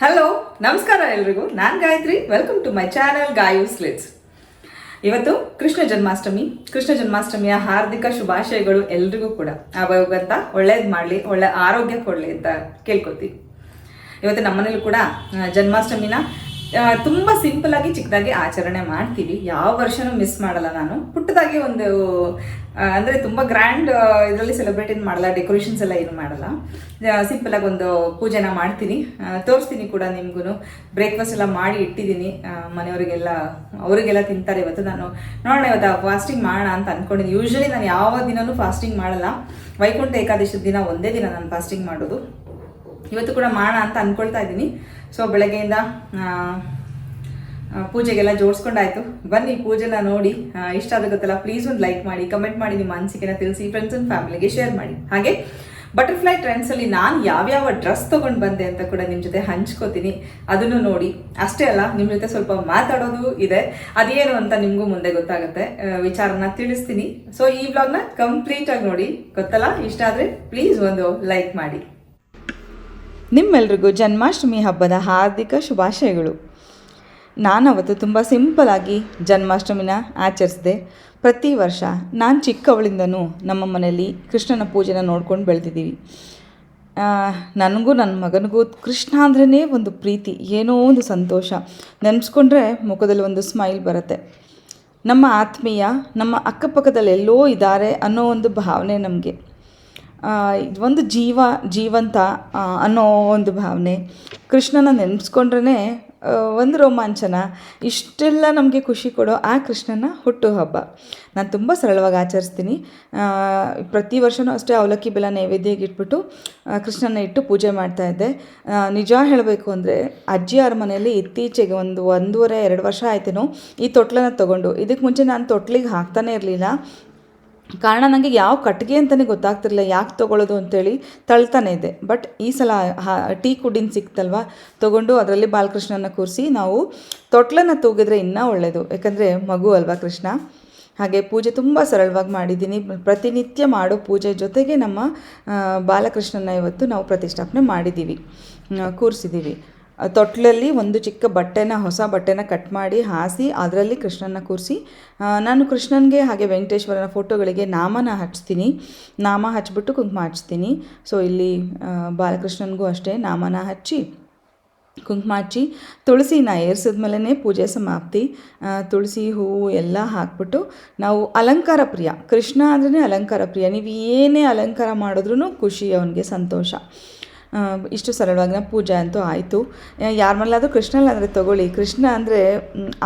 Hello ನಮಸ್ಕಾರ ಎಲ್ರಿಗೂ. ನಾನು Gayatri. Welcome to my channel Gayu's glitz ಇವತ್ತು ಕೃಷ್ಣ ಜನ್ಮಾಷ್ಟಮಿ. ಕೃಷ್ಣ ಜನ್ಮಾಷ್ಟಮಿಯ ಹಾರ್ದಿಕ ಶುಭಾಶಯಗಳು ಎಲ್ರಿಗೂ ಕೂಡ. ಆ ಒಳ್ಳೇದು ಮಾಡಲಿ, ಒಳ್ಳೆ ಆರೋಗ್ಯ ಕೊಡಲಿ ಅಂತ ಕೇಳ್ಕೊತೀವಿ ಇವತ್ತು ನಮ್ಮನೇಲಿ ಕೂಡ ಜನ್ಮಾಷ್ಟಮಿನ ತುಂಬಾ ಸಿಂಪಲ್ ಆಗಿ ಚಿಕ್ಕದಾಗಿ ಆಚರಣೆ ಮಾಡ್ತೀವಿ. ಯಾವ ವರ್ಷನೂ ಮಿಸ್ ಮಾಡಲ್ಲ ನಾನು. ಪುಟ್ಟದಾಗಿ ಒಂದು ಅಂದರೆ ತುಂಬಾ ಗ್ರ್ಯಾಂಡ್ ಇದರಲ್ಲಿ ಸೆಲೆಬ್ರೇಟ್ ಏನು ಮಾಡಲ್ಲ ಡೆಕೋರೇಷನ್ಸ್ ಎಲ್ಲ ಏನು ಮಾಡಲ್ಲ. ಸಿಂಪಲ್ ಆಗಿ ಒಂದು ಪೂಜೆನ ಮಾಡ್ತೀನಿ. ತೋರಿಸ್ತೀನಿ ಕೂಡ ನಿಮ್ಗೂ ಬ್ರೇಕ್ಫಾಸ್ಟ್ ಎಲ್ಲ ಮಾಡಿ ಇಟ್ಟಿದ್ದೀನಿ. ಮನೆಯವರಿಗೆಲ್ಲ, ಅವರಿಗೆಲ್ಲ ತಿಂತಾರೆ. ಇವತ್ತು ನಾನು ನೋಡೋಣ, ಇವತ್ತು ಫಾಸ್ಟಿಂಗ್ ಮಾಡೋಣ ಅಂತ ಅನ್ಕೊಂಡಿದ್ದೀನಿ. ಯೂಶ್ವಲಿ ನಾನು ಯಾವ ದಿನವೂ ಫಾಸ್ಟಿಂಗ್ ಮಾಡಲ್ಲ. ವೈಕುಂಠ ಏಕಾದಶಿ ದಿನ ಒಂದೇ ದಿನ ನಾನು ಫಾಸ್ಟಿಂಗ್ ಮಾಡೋದು. ಇವತ್ತು ಕೂಡ ಮಾಡೋಣ ಅಂತ ಅನ್ಕೊಳ್ತಾ ಇದ್ದೀನಿ. ಸೊ ಬೆಳಗ್ಗೆಯಿಂದ ಪೂಜೆಗೆಲ್ಲ ಜೋಡಿಸ್ಕೊಂಡಾಯ್ತು. ಬನ್ನಿ ಪೂಜೆನ ನೋಡಿ ಇಷ್ಟ ಆದ ಗೊತ್ತಲ್ಲ ಪ್ಲೀಸ್ ಒಂದು ಲೈಕ್ ಮಾಡಿ ಕಮೆಂಟ್ ಮಾಡಿ ನಿಮ್ಮ ಅನಿಸಿಕೆನ ತಿಳಿಸಿ ಫ್ರೆಂಡ್ಸ್ ಅಂಡ್ ಫ್ಯಾಮಿಲಿಗೆ ಶೇರ್ ಮಾಡಿ. ಹಾಗೆ ಬಟರ್ಫ್ಲೈ ಟ್ರೆಂಡ್ಸಲ್ಲಿ ನಾನು ಯಾವ್ಯಾವ ಡ್ರೆಸ್ ತೊಗೊಂಡು ಬಂದೆ ಅಂತ ಕೂಡ ನಿಮ್ಮ ಜೊತೆ ಹಂಚ್ಕೋತೀನಿ. ಅದನ್ನು ನೋಡಿ, ಅಷ್ಟೇ ಅಲ್ಲ ನಿಮ್ಮ ಜೊತೆ ಸ್ವಲ್ಪ ಮಾತಾಡೋದು ಇದೆ. ಅದೇನು ಅಂತ ನಿಮಗೂ ಮುಂದೆ ಗೊತ್ತಾಗುತ್ತೆ. ವಿಚಾರನ ತಿಳಿಸ್ತೀನಿ. ಸೊ ಈ ಬ್ಲಾಗ್ನ ಕಂಪ್ಲೀಟಾಗಿ ನೋಡಿ, ಗೊತ್ತಲ್ಲ? ಇಷ್ಟ ಆದರೆ ಪ್ಲೀಸ್ ಒಂದು ಲೈಕ್ ಮಾಡಿ. ನಿಮ್ಮೆಲ್ರಿಗೂ ಜನ್ಮಾಷ್ಟಮಿ ಹಬ್ಬದ ಹಾರ್ದಿಕ ಶುಭಾಶಯಗಳು. ನಾನು ಅವತ್ತು ತುಂಬ ಸಿಂಪಲಾಗಿ ಜನ್ಮಾಷ್ಟಮಿನ ಆಚರಿಸಿದೆ. ಪ್ರತಿ ವರ್ಷ ನಾನು ಚಿಕ್ಕವಳಿಂದನೂ ನಮ್ಮ ಮನೆಯಲ್ಲಿ ಕೃಷ್ಣನ ಪೂಜೆನ ನೋಡ್ಕೊಂಡು ಬೆಳೆದಿದ್ದೀವಿ. ನನಗೂ ನನ್ನ ಮಗನಿಗೂ ಕೃಷ್ಣ ಅಂದ್ರೇ ಒಂದು ಪ್ರೀತಿ, ಏನೋ ಒಂದು ಸಂತೋಷ. ನೆನೆಸ್ಕೊಂಡ್ರೆ ಮುಖದಲ್ಲಿ ಒಂದು ಸ್ಮೈಲ್ ಬರುತ್ತೆ. ನಮ್ಮ ಆತ್ಮೀಯ, ನಮ್ಮ ಅಕ್ಕಪಕ್ಕದಲ್ಲಿ ಎಲ್ಲೋ ಇದ್ದಾರೆ ಅನ್ನೋ ಒಂದು ಭಾವನೆ ನಮಗೆ. ಒಂದು ಜೀವ, ಜೀವಂತ ಅನ್ನೋ ಒಂದು ಭಾವನೆ ಕೃಷ್ಣನ ನೆನೆಸ್ಕೊಂಡ್ರೇ ಒಂದು ರೋಮಾಂಚನ. ಇಷ್ಟೆಲ್ಲ ನಮಗೆ ಖುಷಿ ಕೊಡೋ ಆ ಕೃಷ್ಣನ ಹುಟ್ಟುಹಬ್ಬ. ನಾನು ತುಂಬ ಸರಳವಾಗಿ ಆಚರಿಸ್ತೀನಿ. ಪ್ರತಿ ವರ್ಷವೂ ಅಷ್ಟೇ ಅವಲಕ್ಕಿ ಬೆಲ್ಲ ನೈವೇದ್ಯಕ್ಕೆ ಇಟ್ಬಿಟ್ಟು ಕೃಷ್ಣನ ಇಟ್ಟು ಪೂಜೆ ಮಾಡ್ತಾಯಿದ್ದೆ ನಿಜ ಹೇಳಬೇಕು ಅಂದರೆ ಅಜ್ಜಿಯವ್ರ ಮನೆಯಲ್ಲಿ ಇತ್ತೀಚೆಗೆ ಒಂದು ಒಂದೂವರೆ, ಎರಡು ವರ್ಷ ಆಯ್ತೇನೋ, ಈ ತೊಟ್ಲನ್ನ ತೊಗೊಂಡು. ಇದಕ್ಕೆ ಮುಂಚೆ ನಾನು ತೊಟ್ಲಿಗೆ ಹಾಕ್ತಾನೆ ಇರಲಿಲ್ಲ. ಕಾರಣ ನನಗೆ ಯಾವ ಕಟ್ಟಿಗೆ ಅಂತಲೇ ಗೊತ್ತಾಗ್ತಿರಲಿಲ್ಲ, ಯಾಕೆ ತೊಗೊಳ್ಳೋದು ಅಂತೇಳಿ ತಳ್ತಾನೆ ಇದೆ. ಬಟ್ ಈ ಸಲ ಟೀ ಕುಡಿನ ಸಿಕ್ತಲ್ವ? ತೊಗೊಂಡು ಅದರಲ್ಲಿ ಬಾಲಕೃಷ್ಣನ ಕೂರಿಸಿ ನಾವು ತೊಟ್ಲನ್ನು ತೂಗಿದ್ರೆ ಇನ್ನೂ ಒಳ್ಳೆಯದು ಯಾಕಂದರೆ ಮಗು ಅಲ್ವಾ ಕೃಷ್ಣ? ಹಾಗೆ ಪೂಜೆ ತುಂಬ ಸರಳವಾಗಿ ಮಾಡಿದ್ದೀನಿ. ಪ್ರತಿನಿತ್ಯ ಮಾಡೋ ಪೂಜೆ ಜೊತೆಗೆ ನಮ್ಮ ಬಾಲಕೃಷ್ಣನ ಇವತ್ತು ನಾವು ಪ್ರತಿಷ್ಠಾಪನೆ ಮಾಡಿದ್ದೀವಿ. ಕೂರಿಸಿದ್ದೀವಿ. ತೊಟ್ಲಲ್ಲಿ ಒಂದು ಚಿಕ್ಕ ಬಟ್ಟೆನ, ಹೊಸ ಬಟ್ಟೆನ ಕಟ್ ಮಾಡಿ ಹಾಸಿ ಅದರಲ್ಲಿ ಕೃಷ್ಣನ ಕೂರಿಸಿ ನಾನು ಕೃಷ್ಣನಿಗೆ ಹಾಗೆ ವೆಂಕಟೇಶ್ವರನ ಫೋಟೋಗಳಿಗೆ ನಾಮನ ಹಚ್ತೀನಿ. ನಾಮ ಹಚ್ಬಿಟ್ಟು ಕುಂಕುಮ ಹಚ್ತೀನಿ. ಸೊ ಇಲ್ಲಿ ಬಾಲಕೃಷ್ಣನಿಗೂ ಅಷ್ಟೇ ನಾಮನ ಹಚ್ಚಿ, ಕುಂಕುಮ ಹಚ್ಚಿ ತುಳಸಿನ ಏರ್ಸಿದ್ಮೇಲೆ ಪೂಜೆ ಸಮಾಪ್ತಿ. ತುಳಸಿ ಹೂವು ಎಲ್ಲ ಹಾಕ್ಬಿಟ್ಟು ನಾವು ಅಲಂಕಾರ ಪ್ರಿಯ, ಕೃಷ್ಣ ಅಂದ್ರೆ ಅಲಂಕಾರ ಪ್ರಿಯ. ನೀವು ಏನೇ ಅಲಂಕಾರ ಮಾಡಿದ್ರೂ ಖುಷಿ, ಅವನಿಗೆ ಸಂತೋಷ. ಇಷ್ಟು ಸರಳವಾಗಿ ನಮ್ಮ ಪೂಜೆ ಅಂತೂ ಆಯಿತು. ಯಾರ ಮನೇಲಾದರೂ ಕೃಷ್ಣಲ್ಲ ಅಂದರೆ ತಗೊಳ್ಳಿ. ಕೃಷ್ಣ ಅಂದರೆ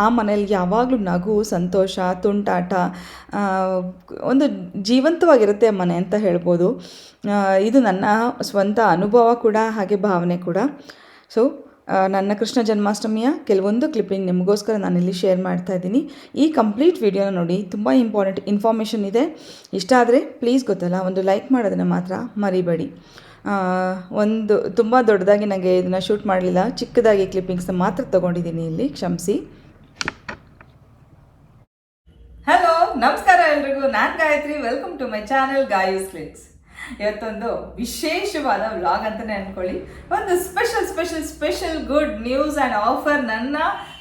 ಆ ಮನೇಲಿ ಯಾವಾಗಲೂ ನಗು, ಸಂತೋಷ, ತುಂಟಾಟ ಒಂದು ಜೀವಂತವಾಗಿರುತ್ತೆ ಮನೆ ಅಂತ ಹೇಳ್ಬೋದು. ಇದು ನನ್ನ ಸ್ವಂತ ಅನುಭವ ಕೂಡ, ಹಾಗೆ ಭಾವನೆ ಕೂಡ. ಸೊ ನನ್ನ ಕೃಷ್ಣ ಜನ್ಮಾಷ್ಟಮಿಯ ಕೆಲವೊಂದು ಕ್ಲಿಪ್ಪಿಂಗ್ ನಿಮಗೋಸ್ಕರ ನಾನಿಲ್ಲಿ ಶೇರ್ ಮಾಡ್ತಾ ಇದ್ದೀನಿ. ಈ ಕಂಪ್ಲೀಟ್ ವಿಡಿಯೋನ ನೋಡಿ, ತುಂಬ ಇಂಪಾರ್ಟೆಂಟ್ ಇನ್ಫಾರ್ಮೇಷನ್ ಇದೆ. ಇಷ್ಟ ಆದರೆ, ಪ್ಲೀಸ್ ಗೊತ್ತಲ್ಲ, ಒಂದು ಲೈಕ್ ಮಾಡೋದನ್ನು ಮಾತ್ರ ಮರಿಬೇಡಿ. ಒಂದು ತುಂಬ ದೊಡ್ಡದಾಗಿ ನನಗೆ ಇದನ್ನು ಶೂಟ್ ಮಾಡಲಿಲ್ಲ. ಚಿಕ್ಕದಾಗಿ ಕ್ಲಿಪ್ಪಿಂಗ್ಸ್ನ ಮಾತ್ರ ತೊಗೊಂಡಿದ್ದೀನಿ ಇಲ್ಲಿ, ಕ್ಷಮಿಸಿ. ಹಲೋ ನಮಸ್ಕಾರ ಎಲ್ರಿಗೂ. ನಾನು Gayatri welcome to my channel Gayu's clicks ಇವತ್ತೊಂದು ವಿಶೇಷವಾದ ವ್ಲಾಗ್ ಅಂತಾನೆ ಅನ್ಕೊಳ್ಳಿ. ಒಂದು special special special good news and offer ನನ್ನ